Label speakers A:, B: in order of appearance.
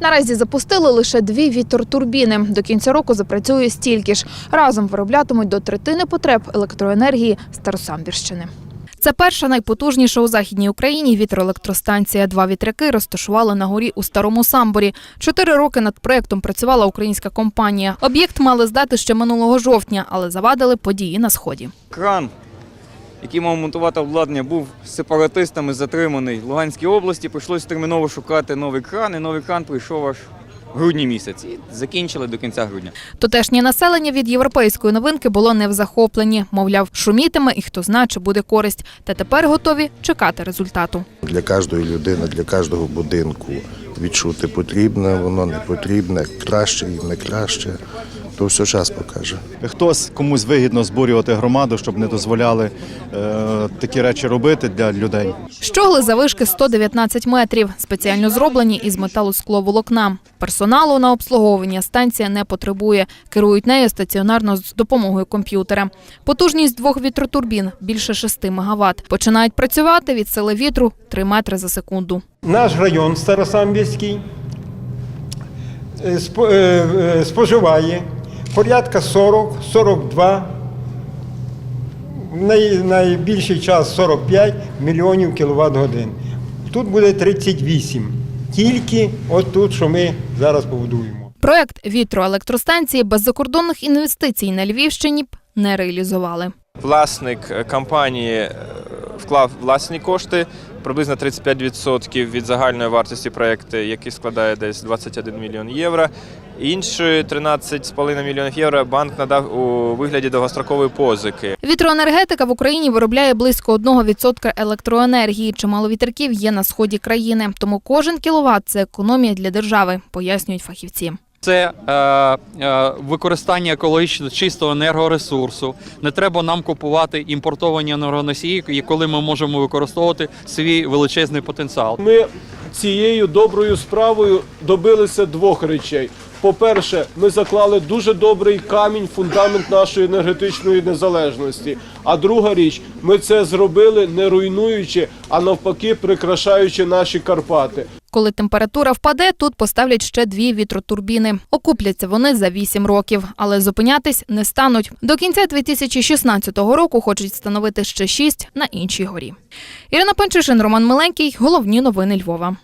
A: Наразі запустили лише дві вітротурбіни. До кінця року запрацює стільки ж. Разом вироблятимуть до третини потреб електроенергії Старосамбірщини. Це перша найпотужніша у західній Україні вітроелектростанція. Два вітряки розташували на горі у старому самборі. Чотири роки над проєктом працювала українська компанія. Об'єкт мали здати ще минулого жовтня, але завадили події на сході.
B: Кран, який мав монтувати обладнання, був сепаратистами затриманий в Луганській області. Прийшлося терміново шукати новий кран, і новий кран прийшов аж в грудні місяці. І закінчили до кінця грудня.
A: Тутешнє населення від європейської новинки було не в захопленні. Мовляв, шумітиме і хто знає, чи буде користь. Та тепер готові чекати результату.
C: Для кожної людини, для кожного будинку відчути потрібне, воно не потрібне, краще і не краще. То все час покаже.
D: Хтось комусь вигідно збурювати громаду, щоб не дозволяли е, такі речі робити для людей.
A: Щогли завишки 119 метрів, спеціально зроблені із металоскловолокна. Персоналу на обслуговування станція не потребує. Керують нею стаціонарно з допомогою комп'ютера. Потужність двох вітротурбін – більше 6 МВт. Починають працювати від сили вітру 3 метри за секунду.
E: Наш район Старосамбірський е, е, е, споживає порядка 40-42, най, найбільший час 45 мільйонів кіловат годин. Тут буде 38. Тільки от тут, що ми зараз побудуємо.
A: Проект вітроелектростанції без закордонних інвестицій на Львівщині б не реалізували.
F: Власник е, компанії е, вклав власні кошти, приблизно 35% від загальної вартості проекту, який складає десь 21 мільйон євро. Інші 13,5 мільйонів євро банк надав у вигляді довгострокової позики.
A: Вітроенергетика в Україні виробляє близько 1% електроенергії. Чимало вітряків є на сході країни, тому кожен кіловат – це економія для держави, пояснюють фахівці.
G: Це е, е, використання екологічно чистого енергоресурсу. Не треба нам купувати імпортовані енергоносії, коли ми можемо використовувати свій величезний потенціал.
H: Ми цією доброю справою добилися двох речей. По-перше, ми заклали дуже добрий камінь, фундамент нашої енергетичної незалежності. А друга річ, ми це зробили не руйнуючи, а навпаки, прикрашаючи наші Карпати.
A: Коли температура впаде, тут поставлять ще дві вітротурбіни. Окупляться вони за вісім років, але зупинятись не стануть. До кінця 2016 року хочуть встановити ще шість на іншій горі. Ірина Панчишин, Роман Миленький. Головні новини Львова.